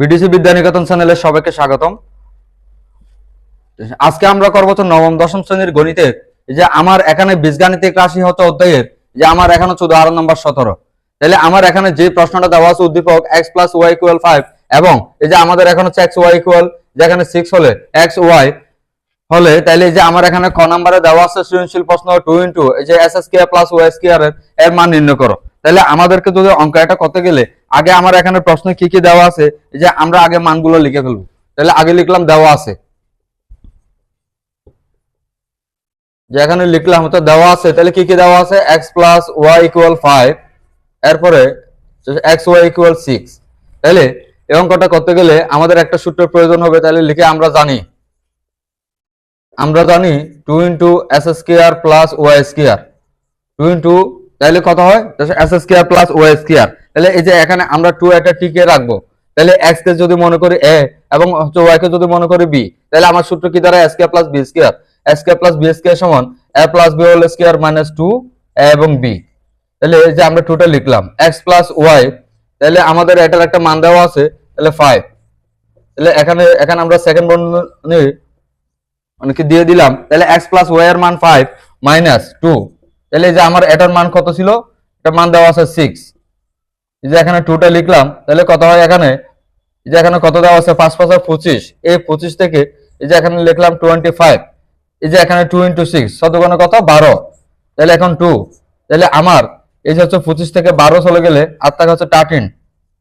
BDC Vidyaniketan চ্যানেলে সবাইকে স্বাগতম। আজকে আমরা করব তো নবম, দশম শ্রেণির গণিতের যে আমার এখানে বীজগাণিতিক রাশি হতো অধ্যায়ের যে আমার এখানে চোদ্দ আরও নম্বর সতেরো। তাহলে আমার এখানে যে প্রশ্নটা দেওয়া আছে উদ্দীপক x plus y equal five এবং এই যে আমাদের এখানে হচ্ছে এক্স ওয়াই ইকুয়াল যেখানে সিক্স হলে এক্স ওয়াই হলে, তাহলে যে আমার এখানে ক নাম্বারে দেওয়া আছে সৃজনশীল প্রশ্ন টু ইন্টু এই যে এস এস কে প্লাস ওয়াই এর এর মান নির্ণয় করো। তাহলে আমাদেরকে যদি অঙ্ক এটা করতে গেলে, আগে আমার এখানে প্রশ্ন কি কি দেওয়া আছে যে আমরা আগে মানগুলো লিখে ফেলব। তাহলে আগে লিখলাম দেওয়া আছে। যে এখানে লিখলাম তো দেওয়া আছে, তাহলে কি কি দেওয়া আছে? X plus y equal five এরপরে এক্স ওয়াই ইকুয়াল সিক্স তাহলে এই অঙ্কটা করতে গেলে আমাদের একটা সূত্রের প্রয়োজন হবে, তাহলে লিখে আমরা জানি। আমরা জানি two into x square plus y square two into তাহলে কত হয়? X square plus y square তাহলে এই যে এখানে আমরা টু এটা টিকে রাখব। তাহলে এক্স কে যদি মনে করি এ এবং হচ্ছে ওয়াই কে যদি মনে করি বি তাহলে আমার সূত্র কি দাঁড়ায়? S plus b square s কে প্লাস বি স্কোয়ার সমান a plus b whole square minus two a এবং বি তাহলে এই যে আমরা টুটা লিখলাম। এক্স প্লাস ওয়াই তাহলে আমাদের এটার একটা মান দেওয়া আছে, তাহলে ফাইভ তাহলে এখানে এখানে আমরা সেকেন্ড বন্ধনী মানে কি দিয়ে দিলাম? তাহলে এক্স প্লাস ওয়াই এর মান ফাইভ মাইনাস টু তাহলে যে আমার এটার মান কত ছিল? এটার মান দেওয়া আছে সিক্স এই যে এখানে টুটা লিখলাম, তাহলে কত হয় এখানে? এই যে এখানে কত দেওয়া আছে? পাঁচ পাঁচ পঁচিশ। এই পঁচিশ থেকে এই যে এখানে লিখলাম টোয়েন্টি ফাইভ এই যে এখানে টু ইন্টু সিক্স শতকোণে কত? বারো। তাহলে এখন টু তাহলে আমার, এই যে হচ্ছে পঁচিশ থেকে বারো চলে গেলে আর টাকা হচ্ছে থার্টিন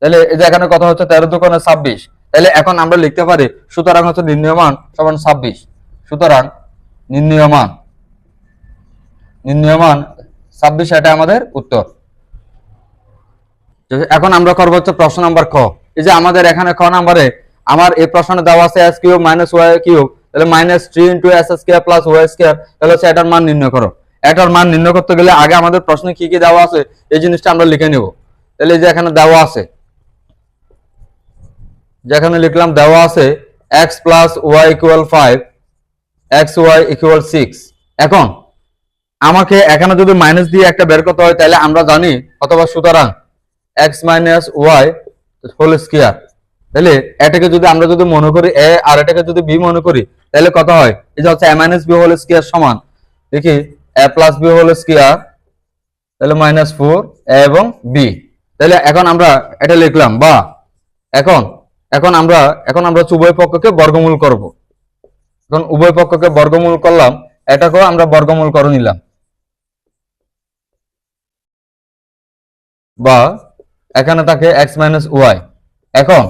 তাহলে এই যে এখানে কথা হচ্ছে? তেরো দোকানে ছাব্বিশ। তাহলে এখন আমরা লিখতে পারি, সুতরাং হচ্ছে নির্ণয় মান সমান ছাব্বিশ। সুতরাং নির্ণয় মান নির্ণয় ছাব্বিশ এটা আমাদের উত্তর। এখন আমরা করব হচ্ছে প্রশ্ন নাম্বার খ। এই যে আমাদের এখানে খ নাম্বারে আমার এই প্রশ্নে দেওয়া আছে x cube minus y cube, তাহলে minus three into x x square plus y square তাহলে হচ্ছে এটার মান নির্ণয় করো। এটার মান নির্ণয় করতে গেলে আগে আমাদের প্রশ্নে কি কি দেওয়া আছে, এই জিনিসটা আমরা লিখে নিব। তাহলে এই যে এখানে দেওয়া আছে যেখানে লিখলাম দেওয়া আছে x plus y equal five x y equal six এখন আমাকে এখানে যদি মাইনাস দিয়ে একটা বের করতে হয়, তাহলে আমরা জানি, অথবা সুতরাং x minus y whole square তাহলে এটাকে যদি আমরা যদি মনে করি এ আর এটাকে যদি বি মনে করি, তাহলে কত হয়? যে হচ্ছে a minus b whole square সমান। দেখি a plus b whole square তাহলে মাইনাস ফোর এ এবং বি তাহলে এখন আমরা এটা লিখলাম, বা এখন এখন আমরা এখন আমরা উভয় পক্ষকে বর্গমূল করব। এখন উভয় পক্ষকে বর্গমূল করলাম, এটাকেও আমরা বর্গমূল করে নিলাম। বা এখানে থাকে এক্স মাইনাস ওয়াই এখন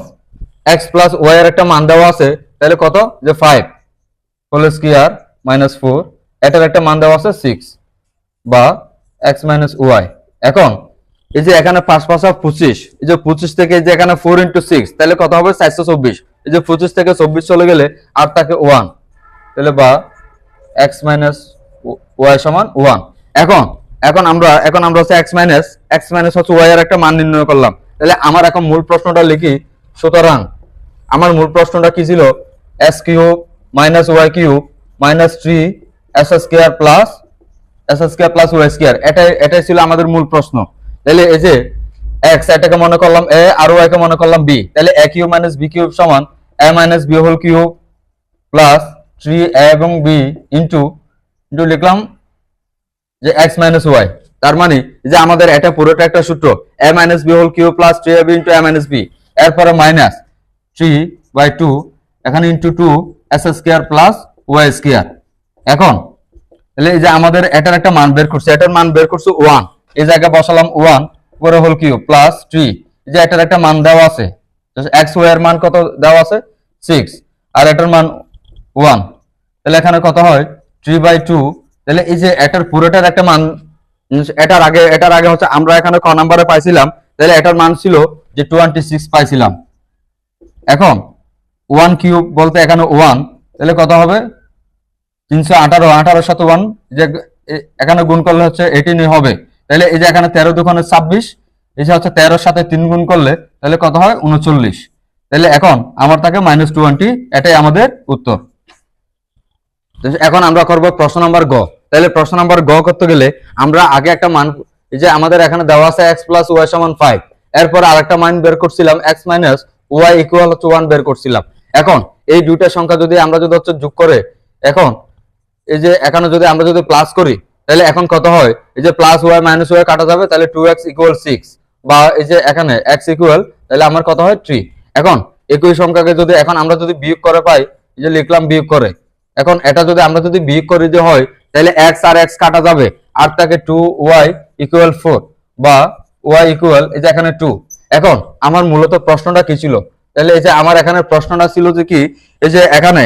এক্স প্লাস ওয়াই এর একটা মান দেওয়া আছে, তাহলে কত? যে five whole square minus four এটার একটা মান দেওয়া আছে সিক্স বা এক্স মাইনাস ওয়াই এখন এই যে এখানে পাঁচ পাঁচা পঁচিশ, এই যে পঁচিশ থেকে যে এখানে ফোর ইন্টু সিক্স তাহলে কত হবে? চারশো চব্বিশ। এই যে পঁচিশ থেকে চব্বিশ চলে গেলে আর থাকে ওয়ান তাহলে বা এক্স মাইনাস ওয়াই সমান ওয়ান এখন এখন আমরা এখন আমরা হচ্ছে এক্স মাইনাস এক্স মাইনাস হচ্ছে ওয়াই এর একটা মান নির্ণয় করলাম। তাহলে আমার এখন মূল প্রশ্নটা লিখি। সুতরাং, আমার মূল প্রশ্নটা কি ছিল? X cube minus y cube minus three x square plus x x square plus y square এটাই এটাই ছিল আমাদের মূল প্রশ্ন। তাহলে এই যে এক্স এটাকে মনে করলাম এ আর ওয়াই কে মনে করলাম বি তাহলে a cube minus b cube সমান a minus b whole cube plus three a এবং বি ইন্টু ইন্টু লিখলাম যে এক্স মাইনাস ওয়াই তার মানে যে আমাদের এটা পুরোটা একটা সূত্র a minus b whole cube plus three a b into minus b এরপরে মাইনাস থ্রি বাই টু এখানে into two x square plus y square এখন, তাহলে এই যে আমাদের এটার একটা মান বের করছে, এটার মান বের করছে ওয়ান এই জায়গায় বসালাম ওয়ান পরে হোল কিউ প্লাস থ্রি যে এটার একটা মান দেওয়া আছে এক্স ওয়াই এর মান কত দেওয়া আছে? সিক্স আর এটার মান ওয়ান তাহলে এখানে কত হয়? থ্রি বাই টু তাহলে এই যে এটার পুরোটার একটা মান এটার আগে এটার আগে হচ্ছে আমরা এখানে ক নাম্বারে পাইছিলাম, তাহলে এটার মান ছিল যে টোয়েন্টি সিক্স পাইছিলাম। এখন ওয়ান কিউব বলতে এখানে ওয়ান তাহলে কত হবে? তিনশো আঠারো আঠারোর সাথে ওয়ান যে এখানে গুণ করলে হচ্ছে এইটিনই হবে। তাহলে এই যে এখানে তেরো দুখানে ছাব্বিশ, এই যে হচ্ছে তেরোর সাথে তিন গুণ করলে, তাহলে কত হয়? উনচল্লিশ। তাহলে এখন আমার থাকে মাইনাস টোয়েন্টি এটাই আমাদের উত্তর। এখন আমরা করব প্রশ্ন নাম্বার গ। তাহলে প্রশ্ন নাম্বার গ করতে গেলে আমরা আগে একটা মান যে আমাদের এখানে দেওয়া আছে এক্স প্লাস ওয়াই সমান ফাইভ এরপর আরেকটা মান বের করছিলাম এক্স মাইনাস ওয়াই ইকুয়াল হচ্ছে ওয়ান বের করছিলাম। এখন এই দুইটা সংখ্যা যদি আমরা যদি হচ্ছে যোগ করে, এখন এই যে এখানে যদি আমরা যদি প্লাস করি, তাহলে এখন কত হয়? এই যে প্লাস ওয়াই মাইনাস ওয়াই কাটা যাবে, তাহলে টু এক্স ইকুয়াল সিক্স বা এই যে এখানে এক্স ইকুয়াল তাহলে আমার কত হয়? থ্রি এখন একই সংখ্যাকে যদি, এখন আমরা যদি বিয়োগ করে পাই, এই যে লিখলাম বিয়োগ করে। এখন এটা যদি আমরা যদি বিয়োগ করে যে হয়, তাহলে এক্স আর এক্স কাটা যাবে। আর তাকে টু ওয়াই ইকুয়াল ফোর বা ওয়াই ইকুয়াল এই যে এখানে টু এখন আমার মূলত প্রশ্নটা কি ছিল? তাহলে এই যে আমার এখানে প্রশ্নটা ছিল যে কি? এই যে এখানে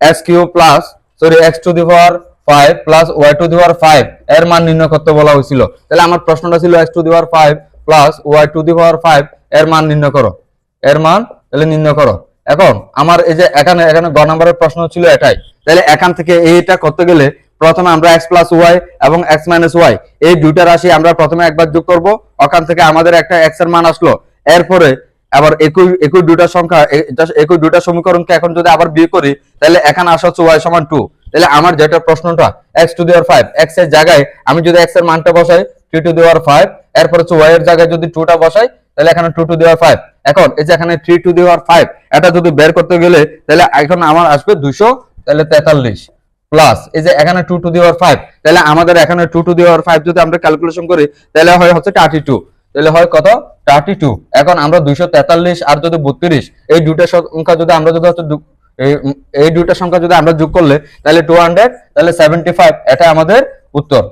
x cube plus sorry x to the power five plus y to the power five এর মান নির্ণয় করতে বলা হয়েছিল। তাহলে আমার প্রশ্নটা ছিল x to the power five plus y to the power five এর মান নির্ণয় করো। এর মান তাহলে নির্ণয় করো। এখন আমার এই যে এখানে এখানে গ নম্বরের প্রশ্ন ছিল এটাই। তাহলে এখান থেকে এইটা করতে গেলে প্রথমে আমরা এক্স প্লাস ওয়াই এবং এক্স মাইনাস ওয়াই এই দুইটা রাশি আমরা প্রথমে একবার যোগ করব। ওখান থেকে আমাদের একটা এক্সের মান আসলো। এরপরে আবার একই একই দুইটা সংখ্যা একই দুইটা সমীকরণকে এখন যদি আবার বিয়ে করি, তাহলে এখানে আসা হচ্ছে ওয়াই সমান টু তাহলে আমার যেটা প্রশ্নটা এক্স টু দেওয়ার ফাইভ এক্সের জায়গায় আমি যদি এক্সের মানটা বসাই থ্রি টু দেওয়ার ফাইভ এরপর হচ্ছে ওয়াই এর জায়গায় যদি টুটা বসাই তাহলে এখানে টু টু দেওয়ার ফাইভ এখন এই যে এখানে থ্রি টু দেওয়ার ফাইভ এটা যদি বের করতে গেলে তাহলে এখন আমার আসবে দুশো তাহলে তেতাল্লিশ। প্লাস এই যে এখানে টু টু দেওয়ার ফাইভ তাহলে আমাদের এখানে টু টু দেওয়ার ফাইভ যদি আমরা ক্যালকুলেশন করি, তাহলে হয় হচ্ছে থার্টি টু তাহলে হয় কত? থার্টি টু এখন আমরা দুইশো তেতাল্লিশ আর যদি বত্রিশ, এই দুইটা সংখ্যা যদি আমরা যদি হচ্ছে এই- দুটা সংখ্যা যদি আমরা যোগ করলে, তাহলে টু হান্ড্রেড তাহলে সেভেন্টি ফাইভ এটা আমাদের উত্তর।